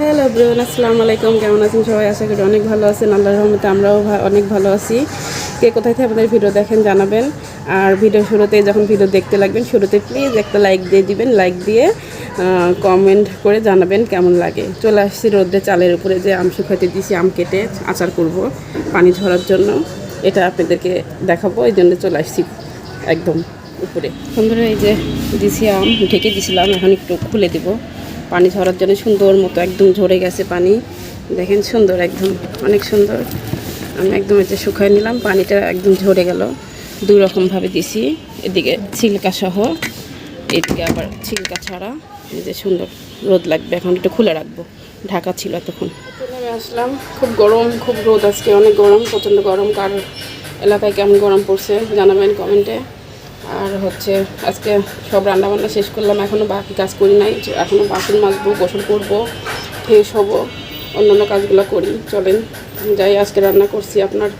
Hello Burne আসসালামু আলাইকুম, কেমন আছেন সবাই? আশা করি অনেক ভালো আছেন। আল্লাহর রহমতে আমরাও অনেক ভালো আছি। কে কোথায় থেকে আপনাদের ভিডিও দেখেন জানাবেন। আর ভিডিও শুরুতে যখন ভিডিও দেখতে লাগবেন, শুরুতে প্লিজ একটা লাইক দিয়ে দিবেন। লাইক দিয়ে কমেন্ট করে জানাবেন কেমন লাগে। চলে আসছি রোদ্রে চালের উপরে যে আম শুকাতে দিছি, আম কেটে আচার করব পানি ঝরার জন্য। এটা আপনাদেরকে দেখাবো, এই জন্য চলে আসছি একদম উপরে। সুন্দর এই যে দিছি আম, ঢেকে দিছিলাম, এখন একটু খুলে দিব। পানি ঝরার জন্য সুন্দর মতো একদম ঝরে গেছে পানি। দেখেন সুন্দর একদম, অনেক সুন্দর। আমি একদম এই যে শুকাই নিলাম, পানিটা একদম ঝরে গেল। দুই রকমভাবে দিছি, এদিকে ছিলকা সহ, এদিকে আবার ছিলকা ছাড়া। যে সুন্দর রোদ লাগবে, এখন একটু খুলে রাখব। ঢাকা ছিল তখন চলে আসলাম, খুব গরম, খুব রোদ আজকে, অনেক গরম, প্রচণ্ড গরম। কার এলাকায় কেমন গরম পড়ছে জানাবেন কমেন্টে। আর হচ্ছে আজকে সব রান্নাবান্না শেষ করলাম এখনও বাকি কাজ করি নাই এখনও বাসন মাজবো, গোসল করব, ফ্রেশ হব, অন্যান্য কাজগুলো করি। চলেন, যাই, আজকে রান্না করছি আপনার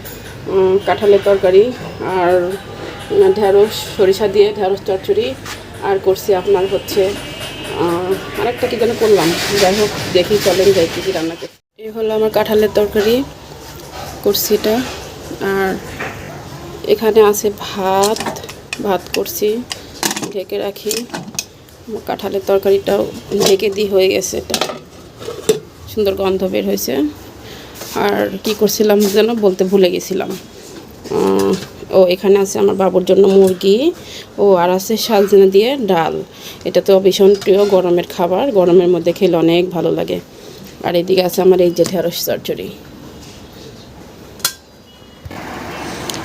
কাঁঠালের তরকারি আর ঢ্যাঁড়স সরিষা দিয়ে ঢ্যাঁড়স চচ্চড়ি আর করছি আপনার হচ্ছে আরেকটা কী যেন করলাম। যাই হোক, দেখি, চলেন যাই, কী কী রান্না করি। এই হলো আমার কাঁঠালের তরকারি, করছি এটা। আর এখানে আছে ভাত ভাত করছি, ঢেকে রাখি। কাঁঠালের তরকারিটাও ঢেকে দিয়ে হয়ে গেছে এটা। সুন্দর গন্ধ বের হয়েছে। আর কি করছিলাম যেন বলতে ভুলে গেছিলাম। ও এখানে আছে আমার বাবুর জন্য মুরগি। ও আর আছে সালজিনা দিয়ে ডাল। এটা তো ভীষণ প্রিয় গরমের খাবার। গরমের মধ্যে খেলে অনেক ভালো লাগে। আর এদিকে আছে আমার এই যে ঢেঁড়স চচ্চড়ি।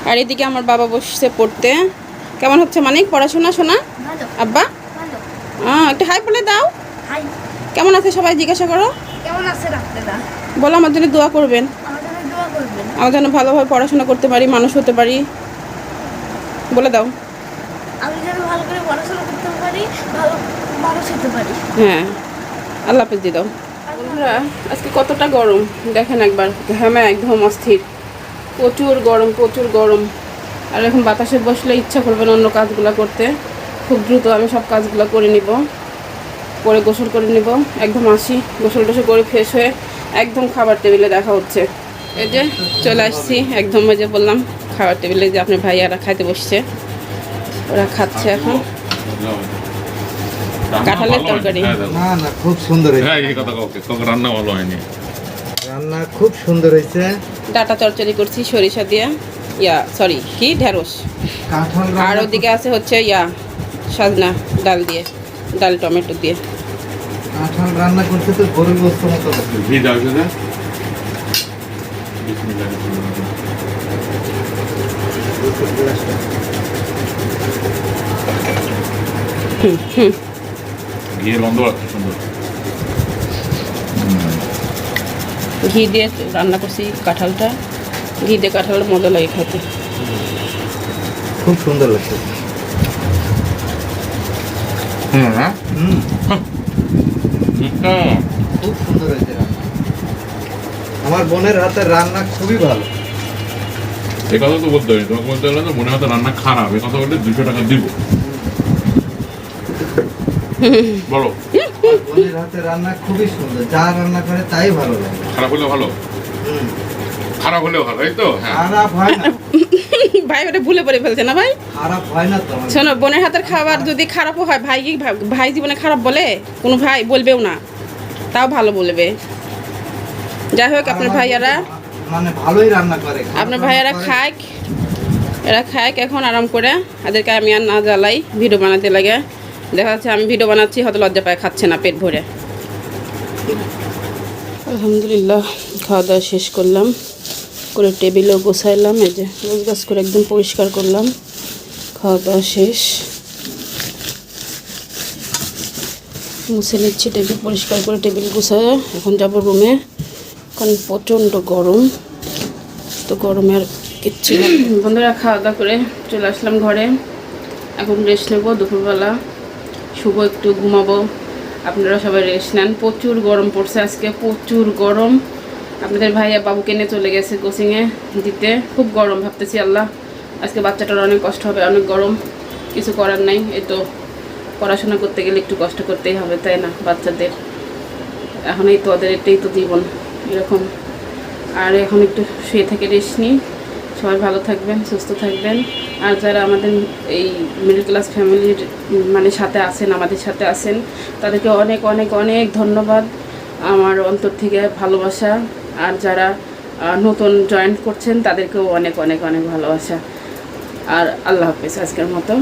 আর এদিকে আমার বাবা বসছে পড়তে। কেমন হচ্ছে মানে পড়াশোনা শোনা আব্বা? একটু হাই বলে দাও। কেমন আছে সবাই? জিজ্ঞাসা করো। কেমন বলো আমার জন্য দোয়া করবেন। আমার জন্য দোয়া করবেন। আমার যেন ভালোভাবে পড়াশোনা করতে পারি মানুষ হতে পারি। বলে দাও। আমি যেন ভালো করে পড়াশোনা করতে পারি ভালো মানুষ হতে পারি। হ্যাঁ। আল্লাহ হাফেজ দিয়ে দাও। বন্ধুরা আজকে কতটা গরম? দেখেন একবার। ঘামে একদম অস্থির। প্রচুর গরম প্রচুর গরম। আর এখন বাতাসে বসলে ইচ্ছা করবে না অন্য কাজগুলো করতে। খুব দ্রুত আমি সব কাজগুলো করে নিব। করে গোসল করে নিব। একদম আসি। গোসল টোসল করে ফ্রেশ হয়ে একদম খাবার টেবিলে দেখা হচ্ছে। এই যে চলে আসছি একদম ওই যে বললাম খাবার টেবিলে যে আপনার ভাইয়ারা খাইতে বসছে। ওরা খাচ্ছে এখন। কাঁঠালের তরকারি। না না খুব সুন্দর রান্না ভালো হয়নি। রান্না খুব সুন্দর হয়েছে। ডাটা চচ্চড়ি করছি সরিষা দিয়ে। ইয়া সরি কি? ঢেঁড়স। আর ওদিকে আছে হচ্ছে ইয়া সাজনা ডাল দিয়ে ডাল টমেটো দিয়ে। কাঁঠাল রান্না করতে তো গরুর গোস্ত মতো ঘি দাও সেটা? বিসমিল্লাহ গোস্তের গ্লাসটা। ঘিয়ের গন্ধ আছে সুন্দর। ঘি দিয়ে রান্না করছি কাঁঠালটা। ঘি দিয়ে কাঁঠালের মজা লাগে খেতে। খুব সুন্দর লাগছে। হ্যাঁ হুম। খুব সুন্দর হয়েছে আমার বোনের হাতের রান্না খুবই ভালো। এই কথা তো বলতে হবে তোমাকে বলতে হলে তো মনে হতো রান্না খারাপ এই কথা বললে দুশো টাকা দিব। বলো। বোনের হাতের রান্না খুবই সুন্দর যা রান্না করে তাই ভালো লাগে। খারাপ হলে ভালো। খারাপ হলেও ভালো তো? হ্যাঁ। খারাপ হয় না। ভাই ওটা ভুলে পড়ে ফেলছে না ভাই? খারাপ হয় না তো। শোনো বোনের হাতের খাবার যদি খারাপও হয় ভাই কি ভাই জীবনে খারাপ বলে? কোনো ভাই বলবেও না। তাও ভালো বলবে। যাই হোক আপনার ভাইয়ারা? মানে ভালোই রান্না করে আপনার ভাইয়ারা। খাক। এরা খাক এখন আরাম করে। এদেরকে আমি আর না জ্বালাই ভিডিও বানাতে লাগে। দেখা যাচ্ছে আমি ভিডিও বানাচ্ছি হয়তো লজ্জা পায় খাচ্ছে না পেট ভরে। আলহামদুলিল্লাহ খাওয়া দাওয়া শেষ করলাম। করে টেবিলেও গোছাইলাম, এই যে রোজ গাছ করে একদম পরিষ্কার করলাম। খাওয়া দাওয়া শেষ। মুছে নিচ্ছি টেবিল, পরিষ্কার করে টেবিল গুছায়। এখন যাব রুমে। কারণ প্রচণ্ড গরম। তো গরমে আর কিচ্ছু বন্ধুরা, খাওয়া দাওয়া করে চলে আসলাম ঘরে। এখন রেস্ট নেব দুপুরবেলা। শুভ একটু ঘুমাবো। আপনারা সবাই রেস্ট নেন। প্রচুর গরম পড়ছে আজকে, প্রচুর গরম। আপনাদের ভাইয়া বাবুকে নিয়ে চলে গেছে কোচিংয়ে দিতে। খুব গরম, ভাবতেছি আল্লাহ, আজকে বাচ্চাটার অনেক কষ্ট হবে, অনেক গরম। কিছু করার নাই, এই তো পড়াশোনা করতে গেলে একটু কষ্ট করতেই হবে, তাই না, বাচ্চাদের? এখন এই তো ওদের এটাই তো জীবন, এরকম। আর এখন একটু শুয়ে থেকে রেস্ট নিই। সবাই ভালো থাকবেন, সুস্থ থাকবেন। আর যারা আমাদের এই মিডল ক্লাস ফ্যামিলির মানে সাথে আছেন, আমাদের সাথে আছেন, তাদেরকে অনেক অনেক অনেক ধন্যবাদ। আমার অন্তর থেকে ভালোবাসা। আর যারা নতুন জয়েন করছেন, তাদেরকেও অনেক অনেক অনেক ভালোবাসা। আর আল্লাহ হাফিজ আজকের মতো।